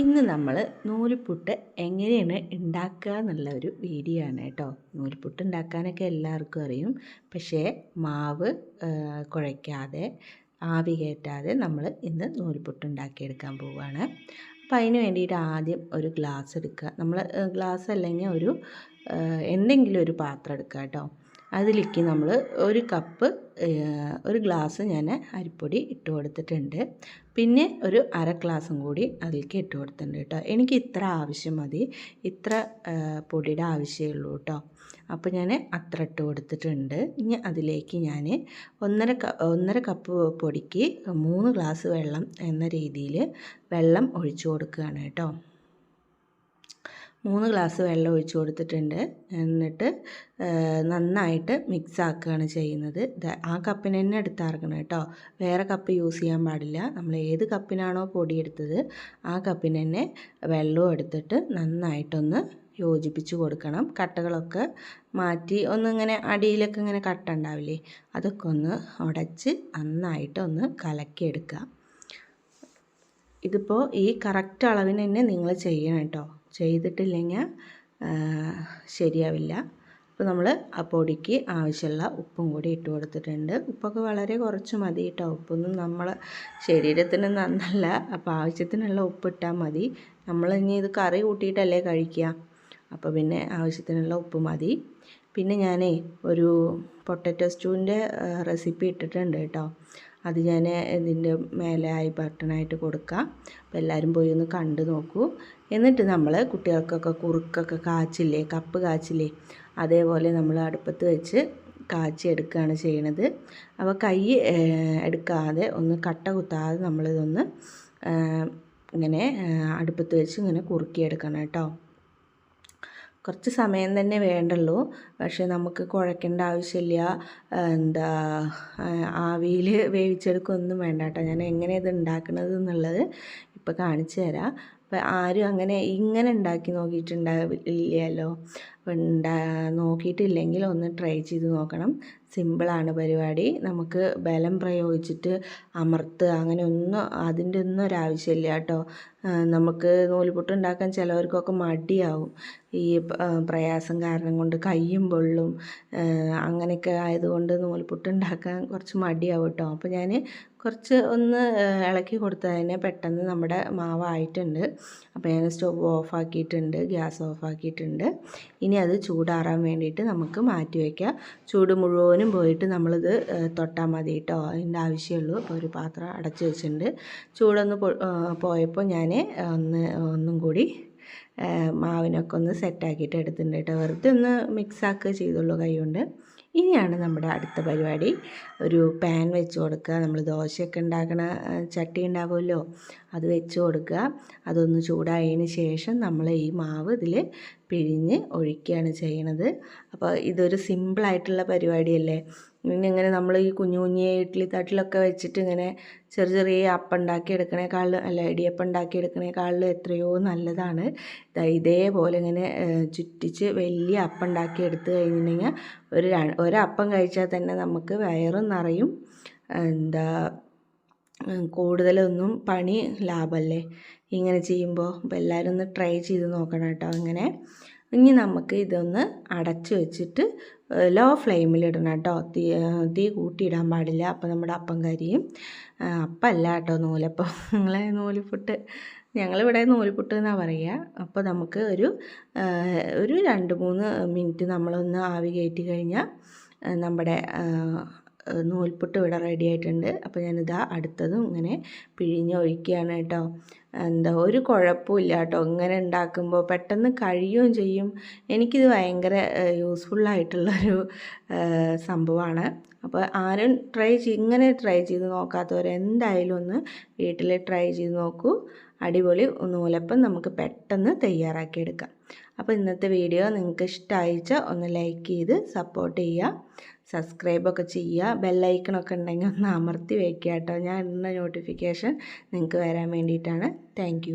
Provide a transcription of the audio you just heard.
ഇന്ന് നമ്മൾ നൂൽപുട്ട് എങ്ങനെയാണ് ഉണ്ടാക്കുക എന്നുള്ള ഒരു വീഡിയോ ആണ് കേട്ടോ. നൂൽപുട്ട് ഉണ്ടാക്കാനൊക്കെ എല്ലാവർക്കും അറിയും. പക്ഷേ മാവ് കുഴയ്ക്കാതെ ആവി കയറ്റാതെ നമ്മൾ ഇന്ന് നൂൽപുട്ട് ഉണ്ടാക്കിയെടുക്കാൻ പോവുകയാണ് അപ്പോൾ അതിന് വേണ്ടിയിട്ട് ആദ്യം ഒരു ഗ്ലാസ് എടുക്കുക. നമ്മൾ ഗ്ലാസ് അല്ലെങ്കിൽ ഒരു എന്തെങ്കിലും ഒരു പാത്രം എടുക്കുക കേട്ടോ. അതിലേക്ക് നമ്മൾ ഒരു കപ്പ് ഒരു ഗ്ലാസ് ഞാൻ അരിപ്പൊടി ഇട്ട് കൊടുത്തിട്ടുണ്ട്. പിന്നെ ഒരു അര ഗ്ലാസും കൂടി അതിലേക്ക് ഇട്ട് കൊടുത്തിട്ടുണ്ട് കേട്ടോ. എനിക്ക് ഇത്ര ആവശ്യം മതി. ഇത്ര പൊടിയുടെ ആവശ്യമേ ഉള്ളൂ കേട്ടോ. അപ്പോൾ ഞാൻ അത്ര ഇട്ട് കൊടുത്തിട്ടുണ്ട്. ഇനി അതിലേക്ക് ഞാൻ ഒന്നര ഒന്നര കപ്പ് പൊടിക്ക് മൂന്ന് ഗ്ലാസ് വെള്ളം എന്ന രീതിയിൽ വെള്ളം ഒഴിച്ചു കൊടുക്കുകയാണ് കേട്ടോ. മൂന്ന് ഗ്ലാസ് വെള്ളം ഒഴിച്ച് കൊടുത്തിട്ടുണ്ട്. എന്നിട്ട് നന്നായിട്ട് മിക്സ് ആക്കുകയാണ് ചെയ്യുന്നത്. ആ കപ്പിന് തന്നെ എടുത്താർക്കണം കേട്ടോ. വേറെ കപ്പ് യൂസ് ചെയ്യാൻ പാടില്ല. നമ്മൾ ഏത് കപ്പിനാണോ പൊടിയെടുത്തത് ആ കപ്പിന് തന്നെ വെള്ളവും എടുത്തിട്ട് നന്നായിട്ടൊന്ന് യോജിപ്പിച്ച് കൊടുക്കണം. കട്ടകളൊക്കെ മാറ്റി ഒന്നിങ്ങനെ അടിയിലൊക്കെ ഇങ്ങനെ കട്ട ഉണ്ടാവില്ലേ അതൊക്കെ ഒന്ന് ഉടച്ച് നന്നായിട്ട് ഒന്ന് കലക്കിയെടുക്കുക ഇതിപ്പോൾ ഈ കറക്റ്റ് അളവിന് തന്നെ നിങ്ങൾ ചെയ്യണം കേട്ടോ. ചെയ്തിട്ടില്ലെങ്കിൽ ശരിയാവില്ല. അപ്പോൾ നമ്മൾ ആ പൊടിക്ക് ആവശ്യമുള്ള ഉപ്പും കൂടി ഇട്ട് കൊടുത്തിട്ടുണ്ട്. ഉപ്പൊക്കെ വളരെ കുറച്ച് മതി കേട്ടോ. ഉപ്പൊന്നും നമ്മൾ ശരീരത്തിന് നന്നല്ല. അപ്പോൾ ആവശ്യത്തിനുള്ള ഉപ്പ് ഇട്ടാൽ മതി. നമ്മൾ ഇനി ഇത് കറി കൂട്ടിയിട്ടല്ലേ കഴിക്കുക. അപ്പോൾ പിന്നെ ആവശ്യത്തിനുള്ള ഉപ്പ് മതി. പിന്നെ ഞാനേ ഒരു പൊട്ടറ്റോ സ്റ്റൂവിന്റെ റെസിപ്പി ഇട്ടിട്ടുണ്ട് കേട്ടോ. അത് ഞാൻ ഇതിന്റെ മേലെ ഐ ബട്ടണായിട്ട് കൊടുക്കാം. അപ്പോൾ എല്ലാവരും പോയി ഒന്ന് കണ്ടു നോക്കൂ. എന്നിട്ട് നമ്മൾ കുട്ടികൾക്കൊക്കെ കുറുക്കൊക്കെ കാച്ചില്ലേ കപ്പ് കാച്ചില്ലേ അതേപോലെ നമ്മൾ അടുപ്പത്ത് വെച്ച് കാച്ചി എടുക്കുകയാണ് ചെയ്യണത്. അപ്പോൾ കൈ എടുക്കാതെ ഒന്ന് കട്ട കുത്താതെ നമ്മളിതൊന്ന് ഇങ്ങനെ അടുപ്പത്ത് വെച്ച് ഇങ്ങനെ കുറുക്കിയെടുക്കണം കേട്ടോ. കുറച്ച് സമയം തന്നെ വേണ്ടുള്ളൂ. പക്ഷേ നമുക്ക് കുഴക്കേണ്ട ആവശ്യമില്ല. എന്താ ആവിയിൽ വേവിച്ചെടുക്കൊന്നും വേണ്ട കേട്ടോ. ഞാൻ എങ്ങനെ ഇത് ഉണ്ടാക്കുന്നത് എന്നുള്ളത് ഇപ്പോൾ കാണിച്ചു തരാം. അപ്പം ആരും അങ്ങനെ ഇങ്ങനെ ഉണ്ടാക്കി നോക്കിയിട്ടുണ്ടാവില്ലല്ലോ. ഉണ്ടാ നോക്കിയിട്ടില്ലെങ്കിൽ ഒന്ന് ട്രൈ ചെയ്ത് നോക്കണം. സിമ്പിളാണ് പരിപാടി. നമുക്ക് ബലം പ്രയോഗിച്ചിട്ട് അമർത്ത് അങ്ങനെ ഒന്നും അതിന്റെ ഒന്നും ഒരാവശ്യമില്ല കേട്ടോ. നമുക്ക് നൂൽപുട്ട് ഉണ്ടാക്കാൻ ചിലവർക്കൊക്കെ മടിയാവും. ഈ പ്രയാസം കാരണം കൊണ്ട് കയ്യും പൊള്ളും അങ്ങനെയൊക്കെ ആയതുകൊണ്ട് നൂൽപുട്ട് ഉണ്ടാക്കാൻ കുറച്ച് മടിയാവും കേട്ടോ. അപ്പോൾ ഞാൻ കുറച്ച് ഒന്ന് ഇളക്കി കൊടുത്താൽ തന്നെ പെട്ടെന്ന് നമ്മുടെ മാവായിട്ടുണ്ട് അപ്പോൾ ഞാൻ സ്റ്റവ് ഓഫ് ആക്കിയിട്ടുണ്ട് ഗ്യാസ് ഓഫ് ആക്കിയിട്ടുണ്ട് ഇനി അത് ചൂടാറാൻ വേണ്ടിയിട്ട് നമുക്ക് മാറ്റി വയ്ക്കാം ചൂട് മുഴുവനും പോയിട്ട് നമ്മളിത് തൊട്ടാൽ മതി കേട്ടോ. അതിന്റെ ആവശ്യമുള്ളൂ. അപ്പോൾ ഒരു പാത്രം അടച്ചു വെച്ചിട്ടുണ്ട്. ചൂടൊന്ന് പോയപ്പോൾ ഞാൻ ഒന്ന് ഒന്നും കൂടി മാവിനൊക്കെ ഒന്ന് സെറ്റാക്കിയിട്ട് എടുത്തിട്ടുണ്ട് കേട്ടോ. വെറുതെ ഒന്ന് മിക്സ് ആക്കുക ചെയ്തുള്ളൂ കൈ കൊണ്ട് ഇനിയാണ് നമ്മുടെ അടുത്ത പരിപാടി. ഒരു പാൻ വെച്ച് കൊടുക്കുക. നമ്മൾ ദോശയൊക്കെ ഉണ്ടാക്കണ ചട്ടി ഉണ്ടാവുമല്ലോ അത് വെച്ച് കൊടുക്കുക. അതൊന്ന് ചൂടായതിന് ശേഷം നമ്മൾ ഈ മാവ് ഇതിൽ പിഴിഞ്ഞ് ഒഴിക്കുകയാണ് ചെയ്യണത്. അപ്പോൾ ഇതൊരു സിമ്പിളായിട്ടുള്ള പരിപാടിയല്ലേ? പിന്നെ ഇങ്ങനെ നമ്മൾ ഈ കുഞ്ഞു കുഞ്ഞു ഇഡ്ഡലി തട്ടിലൊക്കെ വെച്ചിട്ട് ഇങ്ങനെ ചെറിയ ചെറിയ അപ്പം ഉണ്ടാക്കി എടുക്കണേക്കാളും അല്ല ഇടിയപ്പം ഉണ്ടാക്കി എടുക്കണേക്കാളും എത്രയോ നല്ലതാണ്. ഇതേപോലെ ഇങ്ങനെ ചുറ്റിച്ച് വലിയ അപ്പം ഉണ്ടാക്കി എടുത്ത് കഴിഞ്ഞിട്ടുണ്ടെങ്കിൽ ഒരു ഒരപ്പം കഴിച്ചാൽ തന്നെ നമുക്ക് വയറും നിറയും. എന്താ കൂടുതലൊന്നും പണി ലാഭമല്ലേ ഇങ്ങനെ ചെയ്യുമ്പോൾ അപ്പോൾ എല്ലാവരും ഒന്ന് ട്രൈ ചെയ്ത് നോക്കണം കേട്ടോ അങ്ങനെ ഇനി നമുക്ക് ഇതൊന്ന് അടച്ചു വെച്ചിട്ട് ലോ ഫ്ലെയിമിൽ ഇടണം കേട്ടോ. തീ തീ കൂട്ടിയിടാൻ പാടില്ല. അപ്പോൾ നമ്മുടെ അപ്പം കരിയും. അപ്പമല്ല കേട്ടോ നൂലപ്പം. നിങ്ങളെ നൂലിപ്പുട്ട് ഞങ്ങളിവിടെ നൂലിപ്പുട്ട് എന്നാണ് പറയുക. അപ്പോൾ നമുക്ക് ഒരു ഒരു രണ്ട് മൂന്ന് മിനിറ്റ് നമ്മളൊന്ന് ആവി കയറ്റി കഴിഞ്ഞാൽ നമ്മുടെ നൂൽപുട്ട് ഇവിടെ റെഡി ആയിട്ടുണ്ട്. അപ്പോൾ ഞാനിതാ അടുത്തതും ഇങ്ങനെ പിഴിഞ്ഞൊഴിക്കുകയാണ് കേട്ടോ. എന്താ ഒരു കുഴപ്പമില്ല കേട്ടോ. ഇങ്ങനെ ഉണ്ടാക്കുമ്പോൾ പെട്ടെന്ന് കഴിയുകയും ചെയ്യും. എനിക്കിത് ഭയങ്കര യൂസ്ഫുള്ളായിട്ടുള്ളൊരു സംഭവമാണ്. അപ്പോൾ ആരും ട്രൈ ചെയ് ഇങ്ങനെ ട്രൈ ചെയ്ത് നോക്കാത്തവർ എന്തായാലും ഒന്ന് വീട്ടിൽ ട്രൈ ചെയ്ത് നോക്കൂ. അടിപൊളി നൂലപ്പം നമുക്ക് പെട്ടെന്ന് തയ്യാറാക്കിയെടുക്കാം. അപ്പോൾ ഇന്നത്തെ വീഡിയോ നിങ്ങൾക്ക് ഇഷ്ടമായിച്ച ഒന്ന് ലൈക്ക് ചെയ്ത് സപ്പോർട്ട് ചെയ്യുക. സബ്സ്ക്രൈബൊക്കെ ചെയ്യുക. ബെല്ലൈക്കണൊക്കെ ഉണ്ടെങ്കിൽ ഒന്ന് അമർത്തി വയ്ക്കുക കേട്ടോ. ഞാൻ ഇടുന്ന നോട്ടിഫിക്കേഷൻ നിങ്ങൾക്ക് വരാൻ വേണ്ടിയിട്ടാണ്. താങ്ക്